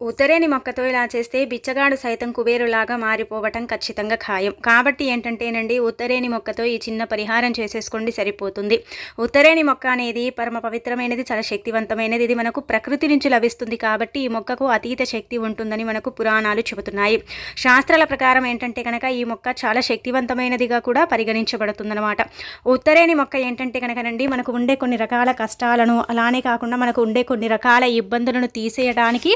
ఉత్తరేని మొక్కతో ఇలా చేస్తే బిచ్చగాడు సైతం కుబేరులాగా మారిపోవటం ఖచ్చితంగా ఖాయం. కాబట్టి ఏంటంటేనండి ఉత్తరేని మొక్కతో ఈ చిన్న పరిహారం చేసేసుకోండి సరిపోతుంది. ఉత్తరేని మొక్క అనేది పరమ పవిత్రమైనది చాలా శక్తివంతమైనది. ఇది మనకు ప్రకృతి నుంచి లభిస్తుంది కాబట్టి ఈ మొక్కకు అతీత శక్తి ఉంటుందని మనకు పురాణాలు చెబుతున్నాయి. శాస్త్రాల ప్రకారం ఏంటంటే కనుక ఈ మొక్క చాలా శక్తివంతమైనదిగా కూడా పరిగణించబడుతుందన్నమాట. ఉత్తరేని మొక్క ఏంటంటే కనుకనండి మనకు ఉండే కొన్ని రకాల కష్టాలను అలానే కాకుండా మనకు ఉండే కొన్ని రకాల ఇబ్బందులను తీసేయడానికి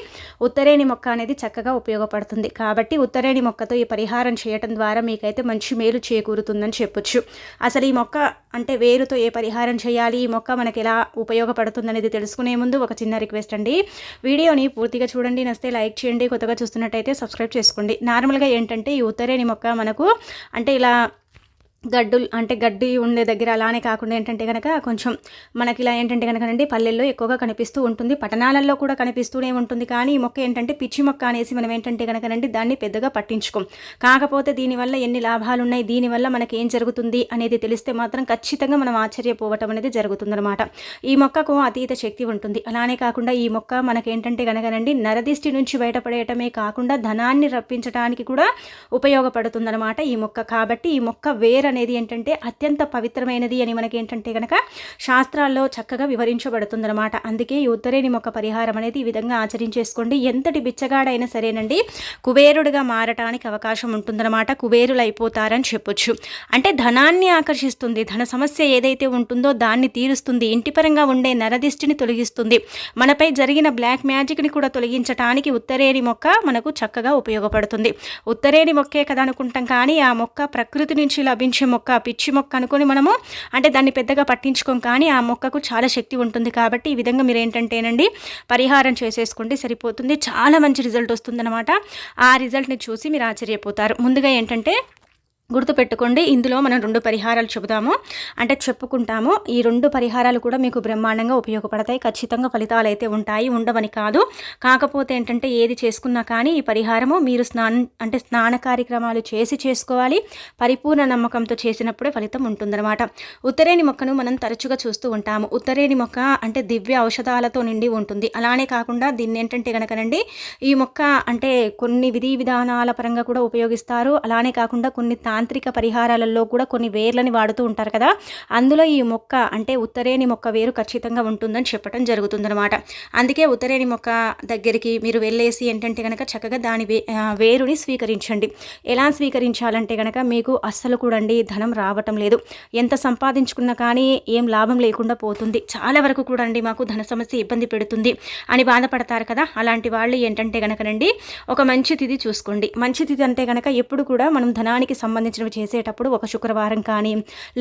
ఉత్తరేణి మొక్క అనేది చక్కగా ఉపయోగపడుతుంది. కాబట్టి ఉత్తరేణి మొక్కతో ఈ పరిహారం చేయటం ద్వారా మీకైతే మంచి మేలు చేకూరుతుందని చెప్పొచ్చు. అసలు ఈ మొక్క అంటే వేరుతో ఏ పరిహారం చేయాలి? ఈ మొక్క మనకి ఎలా ఉపయోగపడుతుంది అనేది తెలుసుకునే ముందు ఒక చిన్న రిక్వెస్ట్ అండి. వీడియోని పూర్తిగా చూడండి నస్తే లైక్ చేయండి కొత్తగా చూస్తున్నట్టయితే సబ్స్క్రైబ్ చేసుకోండి. నార్మల్గా ఏంటంటే ఈ ఉత్తరేణి మొక్క మనకు అంటే ఇలా గడ్డులు అంటే గడ్డి ఉండే దగ్గర అలానే కాకుండా ఏంటంటే కనుక కొంచెం మనకి ఇలా ఏంటంటే కనుక అండి పల్లెల్లో ఎక్కువగా కనిపిస్తూ ఉంటుంది. పట్టణాలలో కూడా కనిపిస్తూనే ఉంటుంది. కానీ ఈ మొక్క ఏంటంటే పిచ్చి మొక్క అనేసి మనం ఏంటంటే కనుకనండి దాన్ని పెద్దగా పట్టించుకోం. కాకపోతే దీనివల్ల ఎన్ని లాభాలు ఉన్నాయి? దీనివల్ల మనకి ఏం జరుగుతుంది అనేది తెలిస్తే మాత్రం ఖచ్చితంగా మనం ఆశ్చర్యపోవటం అనేది జరుగుతుందన్నమాట. ఈ మొక్కకు అతీత శక్తి ఉంటుంది. అలానే కాకుండా ఈ మొక్క మనకేంటంటే కనుకనండి నరదిష్టి నుంచి బయటపడేయటమే కాకుండా ధనాన్ని రప్పించడానికి కూడా ఉపయోగపడుతుందన్నమాట ఈ మొక్క. కాబట్టి ఈ మొక్క వేరే అనేది ఏంటంటే అత్యంత పవిత్రమైనది అని మనకి ఏంటంటే కనుక శాస్త్రాల్లో చక్కగా వివరించబడుతుందన్నమాట. అందుకే ఈ ఉత్తరేణి మొక్క పరిహారం అనేది ఈ విధంగా ఆచరించేసుకోండి. ఎంతటి బిచ్చగాడైనా సరేనండి కుబేరుడిగా మారటానికి అవకాశం ఉంటుందన్నమాట. కుబేరులు అయిపోతారని చెప్పొచ్చు. అంటే ధనాన్ని ఆకర్షిస్తుంది. ధన సమస్య ఏదైతే ఉంటుందో దాన్ని తీరుస్తుంది. ఇంటి పరంగా ఉండే నరదిష్టిని తొలగిస్తుంది. మనపై జరిగిన బ్లాక్ మ్యాజిక్ని కూడా తొలగించడానికి ఉత్తరేణి మొక్క మనకు చక్కగా ఉపయోగపడుతుంది. ఉత్తరేణి మొక్కే కదా అనుకుంటాం కానీ ఆ మొక్క ప్రకృతి నుంచి లభించే పిచ్చి మొక్క పిచ్చి మొక్క అనుకొని మనము అంటే దాన్ని పెద్దగా పట్టించుకోం. కానీ ఆ మొక్కకు చాలా శక్తి ఉంటుంది కాబట్టి ఈ విధంగా మీరు ఏంటంటేనండి పరిహారం చేసేసుకోండి సరిపోతుంది. చాలా మంచి రిజల్ట్ వస్తుందన్నమాట. ఆ రిజల్ట్ని చూసి మీరు ఆశ్చర్యపోతారు. ముందుగా ఏంటంటే గుర్తుపెట్టుకోండి ఇందులో మనం రెండు పరిహారాలు చెబుదాము అంటే చెప్పుకుంటాము ఈ రెండు పరిహారాలు కూడా మీకు బ్రహ్మాండంగా ఉపయోగపడతాయి. ఖచ్చితంగా ఫలితాలు అయితే ఉంటాయి ఉండవని కాదు. కాకపోతే ఏంటంటే ఏది చేసుకున్నా కానీ ఈ పరిహారము మీరు స్నానం అంటే స్నాన కార్యక్రమాలు చేసి చేసుకోవాలి. పరిపూర్ణ నమ్మకంతో చేసినప్పుడే ఫలితం ఉంటుందన్నమాట. ఉత్తరేణి మొక్కను మనం తరచుగా చూస్తూ ఉంటాము. ఉత్తరేణి మొక్క అంటే దివ్య ఔషధాలతో నిండి ఉంటుంది. అలానే కాకుండా దీన్ని ఏంటంటే కనుకనండి ఈ మొక్క అంటే కొన్ని విధి విధానాల పరంగా కూడా ఉపయోగిస్తారు. అలానే కాకుండా కొన్ని తా తాంత్రిక పరిహారాలలో కూడా కొన్ని వేర్లని వాడుతూ ఉంటారు కదా. అందులో ఈ మొక్క అంటే ఉత్తరేణి మొక్క వేరు ఖచ్చితంగా ఉంటుందని చెప్పడం జరుగుతుందనమాట అందుకే ఉత్తరేణి మొక్క దగ్గరికి మీరు వెళ్ళేసి ఏంటంటే కనుక చక్కగా దాని వేరుని స్వీకరించండి. ఎలా స్వీకరించాలంటే కనుక మీకు అస్సలు కూడండి ధనం రావటం లేదు. ఎంత సంపాదించుకున్నా కానీ ఏం లాభం లేకుండా పోతుంది. చాలా వరకు కూడా మాకు ధన సమస్య ఇబ్బంది పెడుతుంది అని బాధపడతారు కదా. అలాంటి వాళ్ళు ఏంటంటే కనుకనండి ఒక మంచి తిథి చూసుకోండి. మంచి తిథి అంటే కనుక ఎప్పుడు కూడా మనం ధనానికి సంబంధించి సంబంధించినవి చేసేటప్పుడు ఒక శుక్రవారం కానీ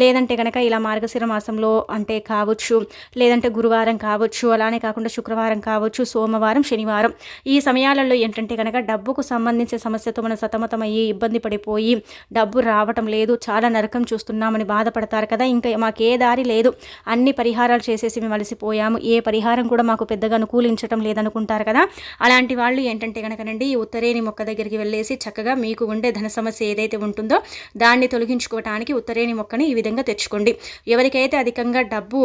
లేదంటే కనుక ఇలా మార్గశిర మాసంలో అంటే కావచ్చు లేదంటే గురువారం కావచ్చు అలానే కాకుండా శుక్రవారం కావచ్చు సోమవారం శనివారం. ఈ సమయాలలో ఏంటంటే కనుక డబ్బుకు సంబంధించిన సమస్యతో మనం సతమతమయ్యి ఇబ్బంది పడిపోయి డబ్బు రావటం లేదు చాలా నరకం చూస్తున్నామని బాధపడతారు కదా. ఇంకా మాకు ఏ దారి లేదు. అన్ని పరిహారాలు చేసేసి మేము అలసిపోయాము. ఏ పరిహారం కూడా మాకు పెద్దగా అనుకూలించడం లేదనుకుంటారు కదా. అలాంటి వాళ్ళు ఏంటంటే కనుకనండి ఈ ఉత్తరేణి మొక్క దగ్గరికి వెళ్ళేసి చక్కగా మీకు ఉండే ధన సమస్య ఏదైతే ఉంటుందో దాన్ని తొలగించుకోవటానికి ఉత్తరేణి మొక్కని ఈ విధంగా తెచ్చుకోండి. ఎవరికైతే అధికంగా డబ్బు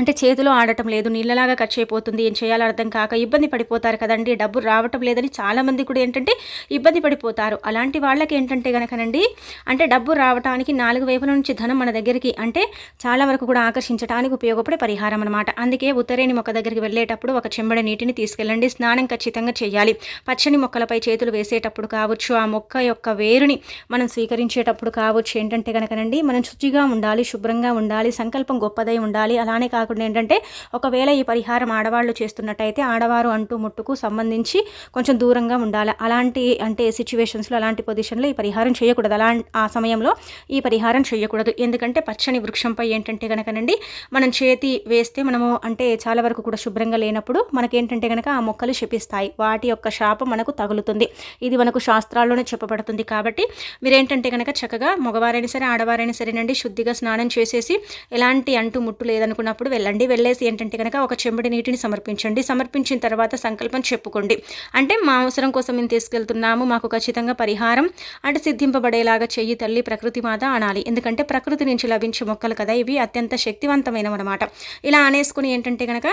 అంటే చేతిలో ఆడటం లేదు నీళ్ళలాగా ఖర్చు అయిపోతుంది ఏం చేయాలో అర్థం కాక ఇబ్బంది పడిపోతారు కదండి. డబ్బు రావటం లేదని చాలామంది కూడా ఏంటంటే ఇబ్బంది పడిపోతారు. అలాంటి వాళ్ళకి ఏంటంటే కనుకనండి అంటే డబ్బు రావడానికి నాలుగు వైపుల నుంచి ధనం మన దగ్గరికి అంటే చాలా వరకు కూడా ఆకర్షించడానికి ఉపయోగపడే పరిహారం అనమాట అందుకే ఉత్తరేణి మొక్క దగ్గరికి వెళ్ళేటప్పుడు ఒక చెంబడి నీటిని తీసుకెళ్ళండి. స్నానం ఖచ్చితంగా చేయాలి. పచ్చని మొక్కలపై చేతులు వేసేటప్పుడు కావచ్చు ఆ మొక్క యొక్క వేరుని మనం స్వీకరించేటప్పుడు కావచ్చు. ఏంటంటే కనుకనండి మనం శుచిగా ఉండాలి శుభ్రంగా ఉండాలి సంకల్పం గొప్పదై ఉండాలి. అలానే కాకుండా కాకుండా ఏంటంటే ఒకవేళ ఈ పరిహారం ఆడవాళ్ళు చేస్తున్నట్టయితే ఆడవారు అంటూ ముట్టుకు సంబంధించి కొంచెం దూరంగా ఉండాలి. అలాంటి అంటే సిచ్యువేషన్స్లో అలాంటి పొజిషన్లో ఈ పరిహారం చేయకూడదు. అలా ఆ సమయంలో ఈ పరిహారం చేయకూడదు. ఎందుకంటే పచ్చని వృక్షంపై ఏంటంటే కనుకనండి మనం చేతి వేస్తే మనము అంటే చాలా వరకు కూడా శుభ్రంగా లేనప్పుడు మనకేంటంటే కనుక ఆ మొక్కలు శపిస్తాయి. వాటి యొక్క శాపం మనకు తగులుతుంది. ఇది మనకు శాస్త్రాల్లోనే చెప్పబడుతుంది కాబట్టి మీరేంటంటే కనుక చక్కగా మగవారైనా సరే ఆడవారైనా సరేనండి శుద్ధిగా స్నానం చేసేసి ఎలాంటి అంటు ముట్టు లేదనుకున్నప్పుడు వెళ్ళండి. వెళ్ళేసి ఏంటంటే కనుక ఒక చెంబడి నీటిని సమర్పించండి. సమర్పించిన తర్వాత సంకల్పం చెప్పుకోండి. అంటే మా అవసరం కోసం మేము తీసుకెళ్తున్నాము. మాకు ఖచ్చితంగా పరిహారం అంటే సిద్ధింపబడేలాగా చెయ్యి తల్లి ప్రకృతి మాత అనాలి. ఎందుకంటే ప్రకృతి నుంచి లభించే మొక్కలు కదా ఇవి అత్యంత శక్తివంతమైనవి అనమాట ఇలా అనేసుకుని ఏంటంటే కనుక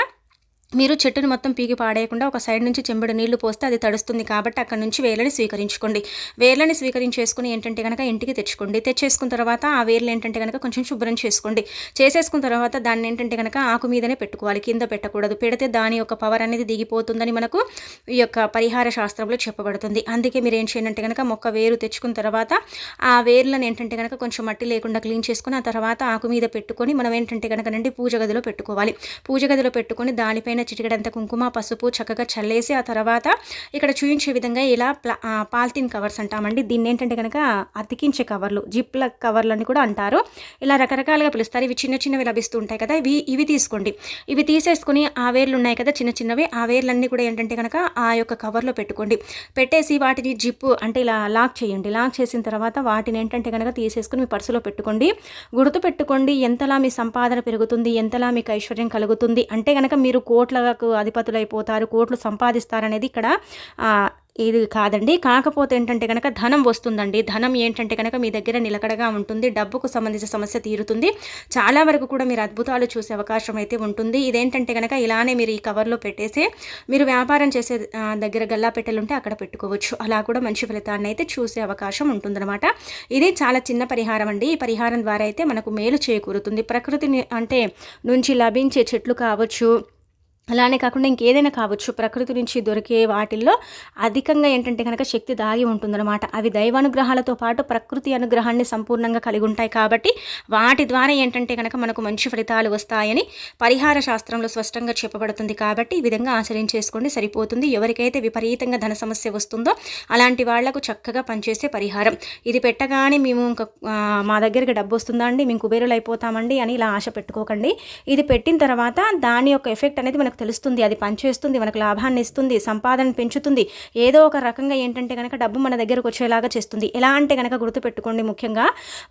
మీరు చెట్టును మొత్తం పీకి పాడేయకుండా ఒక సైడ్ నుంచి చెంబుడు నీళ్ళు పోస్తే అది తడుస్తుంది కాబట్టి అక్కడ నుంచి వేర్లని స్వీకరించుకోండి. వేర్లని స్వీకరించేసుకుని ఏంటంటే కనుక ఇంటికి తెచ్చుకోండి. తెచ్చేసుకున్న తర్వాత ఆ వేర్లు ఏంటంటే కనుక కొంచెం శుభ్రం చేసుకోండి. చేసేసుకున్న తర్వాత దాన్ని ఏంటంటే కనుక ఆకు మీదనే పెట్టుకోవాలి. కింద పెట్టకూడదు. పెడితే దాని యొక్క పవర్ అనేది దిగిపోతుందని మనకు ఈ యొక్క పరిహార శాస్త్రంలో చెప్పబడుతుంది. అందుకే మీరు ఏం చేయండి కనుక మొక్క వేరు తెచ్చుకున్న తర్వాత ఆ వేర్లను ఏంటంటే కనుక కొంచెం మట్టి లేకుండా క్లీన్ చేసుకుని ఆ తర్వాత ఆకు మీద పెట్టుకొని మనం ఏంటంటే కనుక నుండి పూజ గదిలో పెట్టుకోవాలి. పూజ గదిలో పెట్టుకొని దానిపైన చిటికడంత కుంకుమ పసుపు చక్కగా చల్లేసి ఆ తర్వాత ఇక్కడ చూపించే విధంగా ఇలా పాలిథిన్ కవర్స్ అంటామండి. దీన్ని ఏంటంటే కనుక అతికించే కవర్లు జిప్ల కవర్లని కూడా అంటారు. ఇలా రకరకాలుగా పిలుస్తారు. ఇవి చిన్న చిన్నవి లభిస్తూ ఉంటాయి కదా. ఇవి ఇవి తీసుకోండి. ఇవి తీసేసుకుని ఆ వేర్లు ఉన్నాయి కదా చిన్న చిన్నవి. ఆ వేర్లన్నీ కూడా ఏంటంటే కనుక ఆ యొక్క కవర్లో పెట్టుకోండి. పెట్టేసి వాటిని జిప్పు అంటే ఇలా లాక్ చేయండి. లాక్ చేసిన తర్వాత వాటిని ఏంటంటే కనుక తీసేసుకుని మీ పర్సులో పెట్టుకోండి. గుర్తు పెట్టుకోండి ఎంతలా మీ సంపాదన పెరుగుతుంది ఎంతలా మీకు ఐశ్వర్యం కలుగుతుంది. అంటే కనుక మీరు కోట్ల కోట్లకు అధిపతులైపోతారు కోట్లు సంపాదిస్తారనేది ఇక్కడ ఇది కాదండి. కాకపోతే ఏంటంటే కనుక ధనం వస్తుందండి. ధనం ఏంటంటే కనుక మీ దగ్గర నిలకడగా ఉంటుంది డబ్బుకు సంబంధించిన సమస్య తీరుతుంది. చాలా వరకు కూడా మీరు అద్భుతాలు చూసే అవకాశం అయితే ఉంటుంది. ఇదేంటంటే కనుక ఇలానే మీరు ఈ కవర్లో పెట్టేసి మీరు వ్యాపారం చేసే దగ్గర గల్లా పెట్టెలుంటే అక్కడ పెట్టుకోవచ్చు. అలా కూడా మంచి ఫలితాన్ని అయితే చూసే అవకాశం ఉంటుందన్నమాట. ఇది చాలా చిన్న పరిహారం అండి. ఈ పరిహారం ద్వారా అయితే మనకు మేలు చేకూరుతుంది. ప్రకృతిని అంటే నుంచి లభించే చెట్లు కావచ్చు అలానే కాకుండా ఇంకేదైనా కావచ్చు ప్రకృతి నుంచి దొరికే వాటిల్లో అధికంగా ఏంటంటే కనుక శక్తి దాగి ఉంటుందన్నమాట. అవి దైవానుగ్రహాలతో పాటు ప్రకృతి అనుగ్రహాన్ని సంపూర్ణంగా కలిగి ఉంటాయి కాబట్టి వాటి ద్వారా ఏంటంటే కనుక మనకు మంచి ఫలితాలు వస్తాయని పరిహార శాస్త్రంలో స్పష్టంగా చెప్పబడుతుంది కాబట్టి ఈ విధంగా ఆచరించేసుకోండి సరిపోతుంది. ఎవరికైతే విపరీతంగా ధన సమస్య వస్తుందో అలాంటి వాళ్ళకు చక్కగా పనిచేసే పరిహారం. ఇది పెట్టగానే మేము ఇంకా మా దగ్గరికి డబ్బు వస్తుందా అండి? మేము కుబేరులు అయిపోతామండి అని ఇలా ఆశ పెట్టుకోకండి. ఇది పెట్టిన తర్వాత దాని యొక్క ఎఫెక్ట్ అనేది మనకు మనకు తెలుస్తుంది అది పనిచేస్తుంది మనకు లాభాన్ని ఇస్తుంది సంపాదన పెంచుతుంది. ఏదో ఒక రకంగా ఏంటంటే కనుక డబ్బు మన దగ్గరకు వచ్చేలాగా చేస్తుంది. ఎలా అంటే కనుక గుర్తుపెట్టుకోండి ముఖ్యంగా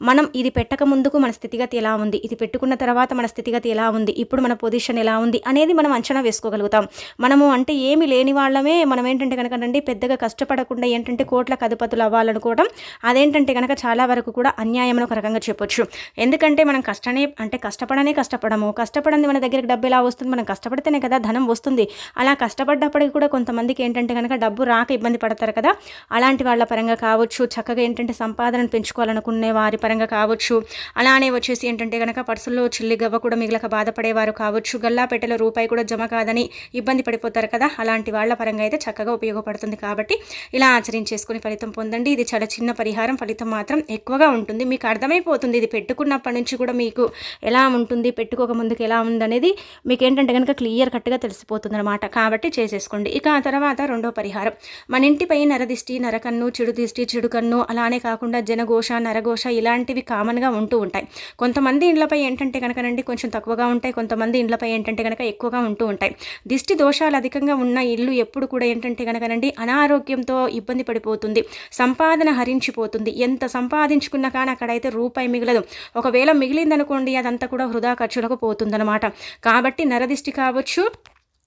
మనం ఇది పెట్టక ముందుకు మన స్థితిగతి ఎలా ఉంది? ఇది పెట్టుకున్న తర్వాత మన స్థితిగతి ఎలా ఉంది? ఇప్పుడు మన పొజిషన్ ఎలా ఉంది? అనేది మనం అంచనా వేసుకోగలుగుతాం. మనము అంటే ఏమి లేని వాళ్ళమే మనం ఏంటంటే కనుక అండి పెద్దగా కష్టపడకుండా ఏంటంటే కోట్ల కదుపతులు అవ్వాలనుకోవడం అదేంటంటే కనుక చాలా వరకు కూడా అన్యాయం ఒక రకంగా చెప్పొచ్చు. ఎందుకంటే మనం కష్టనే అంటే కష్టపడనే కష్టపడము. కష్టపడంది మన దగ్గరికి డబ్బు ఎలా వస్తుంది? మనం కష్టపడితేనే కదా కదా ధనం వస్తుంది. అలా కష్టపడ్డప్పటికి కూడా కొంతమందికి ఏంటంటే కనుక డబ్బు రాక ఇబ్బంది పడతారు కదా. అలాంటి వాళ్ళ పరంగా కావచ్చు చక్కగా ఏంటంటే సంపాదనను పెంచుకోవాలనుకునే వారి పరంగా కావచ్చు అలానే వచ్చేసి ఏంటంటే కనుక పర్సుల్లో చిల్లి గవ్వ కూడా మిగిలక బాధపడేవారు కావచ్చు గల్లాపెట్టెల రూపాయి కూడా జమ కాదని ఇబ్బంది పడిపోతారు కదా. అలాంటి వాళ్ళ పరంగా అయితే చక్కగా ఉపయోగపడుతుంది కాబట్టి ఇలా ఆచరించేసుకుని ఫలితం పొందండి. ఇది చాలా చిన్న పరిహారం ఫలితం మాత్రం ఎక్కువగా ఉంటుంది. మీకు అర్థమైపోతుంది ఇది పెట్టుకున్నప్పటి నుంచి కూడా మీకు ఎలా ఉంటుంది పెట్టుకోక ముందుకు ఎలా ఉందనేది. మీకు ఏంటంటే కనుక క్లియర్ కట్ అన్నట్టుగా తెలిసిపోతుంది అనమాట కాబట్టి చేసేసుకోండి. ఇక ఆ తర్వాత రెండో పరిహారం. మన ఇంటిపై నరదిష్టి నరకన్ను చెడు దిష్టి చెడు కన్ను అలానే కాకుండా జనఘోష నరఘోష ఇలాంటివి కామన్గా ఉంటూ ఉంటాయి. కొంతమంది ఇండ్లపై ఏంటంటే కనుకనండి కొంచెం తక్కువగా ఉంటాయి. కొంతమంది ఇండ్లపై ఏంటంటే కనుక ఎక్కువగా ఉంటూ ఉంటాయి. దిష్టి దోషాలు అధికంగా ఉన్న ఇల్లు ఎప్పుడు కూడా ఏంటంటే కనుకనండి అనారోగ్యంతో ఇబ్బంది పడిపోతుంది. సంపాదన హరించిపోతుంది. ఎంత సంపాదించుకున్నా కానీ అక్కడైతే రూపాయి మిగలదు. ఒకవేళ మిగిలిందనుకోండి అదంతా కూడా వృధా ఖర్చులకు పోతుందన్నమాట. కాబట్టి నరదిష్టి కావచ్చు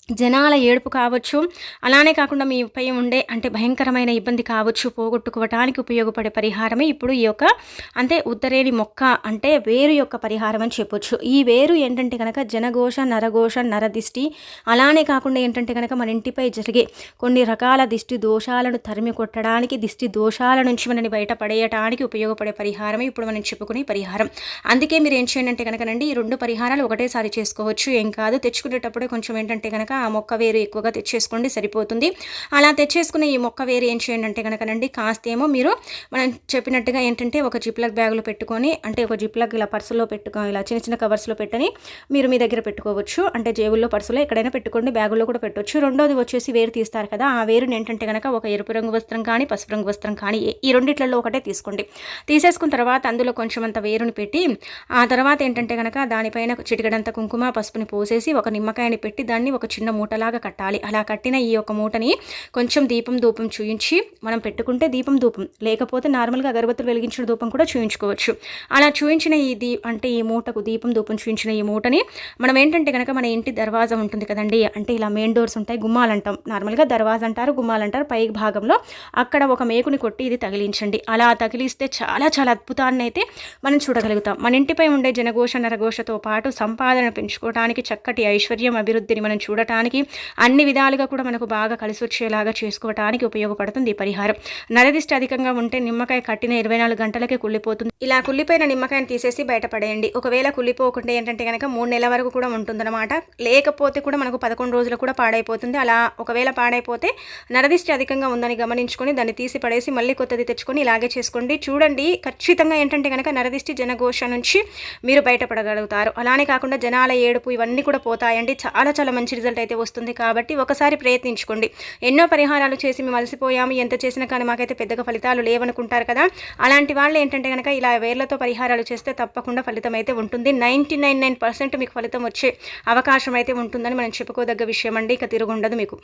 జనాల ఏడుపు కావచ్చు అలానే కాకుండా మీపై ఉండే అంటే భయంకరమైన ఇబ్బంది కావచ్చు పోగొట్టుకోవటానికి ఉపయోగపడే పరిహారమే ఇప్పుడు ఈ యొక్క అంటే ఉత్తరేణి మొక్క అంటే వేరు యొక్క పరిహారం అని చెప్పొచ్చు. ఈ వేరు ఏంటంటే కనుక జనఘోష నరఘోష నరదిష్టి అలానే కాకుండా ఏంటంటే కనుక మన ఇంటిపై జరిగే కొన్ని రకాల దిష్టి దోషాలను తరిమి కొట్టడానికి దిష్టి దోషాల నుంచి మనని బయటపడేయటానికి ఉపయోగపడే పరిహారమే ఇప్పుడు మనం చెప్పుకునే పరిహారం. అందుకే మీరు ఏం చేయండి అంటే కనుకనండి ఈ రెండు పరిహారాలు ఒకటేసారి చేసుకోవచ్చు. ఏం కాదు తెచ్చుకునేటప్పుడు కొంచెం ఏంటంటే కనుక ఆ మొక్క వేరు ఎక్కువగా తెచ్చేసుకోండి సరిపోతుంది. అలా తెచ్చేసుకున్న ఈ మొక్క వేరు ఏం చేయండి అంటే కనుకనండి కాస్తేమో మీరు మనం చెప్పినట్టుగా ఏంటంటే ఒక జిప్లక్ బ్యాగులో పెట్టుకొని అంటే ఒక జిప్లక్ ఇలా పర్సులో పెట్టుకో ఇలా చిన్న చిన్న కవర్స్లో పెట్టని మీరు మీ దగ్గర పెట్టుకోవచ్చు. అంటే జేబుల్లో పర్సులో ఎక్కడైనా పెట్టుకోండి బ్యాగుల్లో కూడా పెట్టవచ్చు రెండోది వచ్చేసి వేరు తీస్తారు కదా ఆ వేరుని ఏంటంటే కనుక ఒక ఎరుపు రంగు వస్త్రం కానీ పసుపు రంగు వస్త్రం కానీ ఈ రెండిట్లలో ఒకటే తీసుకోండి. తీసేసుకున్న తర్వాత అందులో కొంచెం అంత వేరుని పెట్టి ఆ తర్వాత ఏంటంటే కనుక దానిపైన చిటికడంత కుంకుమ పసుపుని పోసేసి ఒక నిమ్మకాయని పెట్టి దాన్ని ఒక చిన్న మూటలాగా కట్టాలి. అలా కట్టిన ఈ యొక్క మూటని కొంచెం దీపం ధూపం చూయించి మనం పెట్టుకుంటే దీపం ధూపం లేకపోతే నార్మల్గా అగరబత్తులు వెలిగించిన ధూపం కూడా చూయించుకోవచ్చు. అలా చూయించిన ఈ దీ అంటే ఈ మూటకు దీపం ధూపం చూయించిన ఈ మూటని మనం ఏంటంటే కనుక మన ఇంటి దర్వాజా ఉంటుంది కదండి అంటే ఇలా మెయిన్ డోర్స్ ఉంటాయి గుమ్మాలంటాం నార్మల్గా దర్వాజా అంటారు గుమ్మాలంటారు పై భాగంలో అక్కడ ఒక మేకుని కొట్టి ఇది తగిలించండి. అలా తగిలిస్తే చాలా చాలా అద్భుతాన్ని అయితే మనం చూడగలుగుతాం. మన ఇంటిపై ఉండే జనఘోష నరఘోషతో పాటు సంపాదన పెంచుకోవడానికి చక్కటి ఐశ్వర్యం అభివృద్ధిని మనం చూడటానికి చేసుకోవటానికి అన్ని విధాలుగా కూడా మనకు బాగా కలిసి వచ్చేలాగా చేసుకోవటానికి ఉపయోగపడుతుంది ఈ పరిహారం. నరదిష్టి అధికంగా ఉంటే నిమ్మకాయ కట్టిన ఇరవై నాలుగు గంటలకే కుళ్ళిపోతుంది. ఇలా కుళ్ళిపోయిన నిమ్మకాయని తీసేసి బయటపడేయండి ఒకవేళ కుళ్ళిపోకుండా ఏంటంటే కనుక మూడు నెలల వరకు కూడా ఉంటుందన్నమాట. లేకపోతే కూడా మనకు పదకొండు రోజులు కూడా పాడైపోతుంది. అలా ఒకవేళ పాడైపోతే నరదిష్టి అధికంగా ఉందని గమనించుకొని దాన్ని తీసి పడేసి మళ్ళీ కొత్తది తెచ్చుకొని ఇలాగే చేసుకోండి. చూడండి ఖచ్చితంగా ఏంటంటే కనుక నరదిష్టి జనఘోష నుంచి మీరు బయటపడగలుగుతారు అలానే కాకుండా జనాల ఏడుపు ఇవన్నీ కూడా పోతాయండి. చాలా చాలా మంచి రిజల్ట్ అయితే వస్తుంది కాబట్టి ఒకసారి ప్రయత్నించుకోండి. ఎన్నో పరిహారాలు చేసి మేము అలసిపోయాము ఎంత చేసినా కానీ మాకైతే పెద్దగా ఫలితాలు లేవనుకుంటారు కదా. అలాంటి వాళ్ళు ఏంటంటే కనుక ఇలా వేర్లతో పరిహారాలు చేస్తే తప్పకుండా ఫలితం అయితే ఉంటుంది. నైంటీ నైన్ నైన్ పర్సెంట్ మీకు ఫలితం వచ్చే అవకాశం అయితే ఉంటుందని మనం చెప్పుకోదగ్గ విషయం అండి. ఇక తిరుగుండదు మీకు.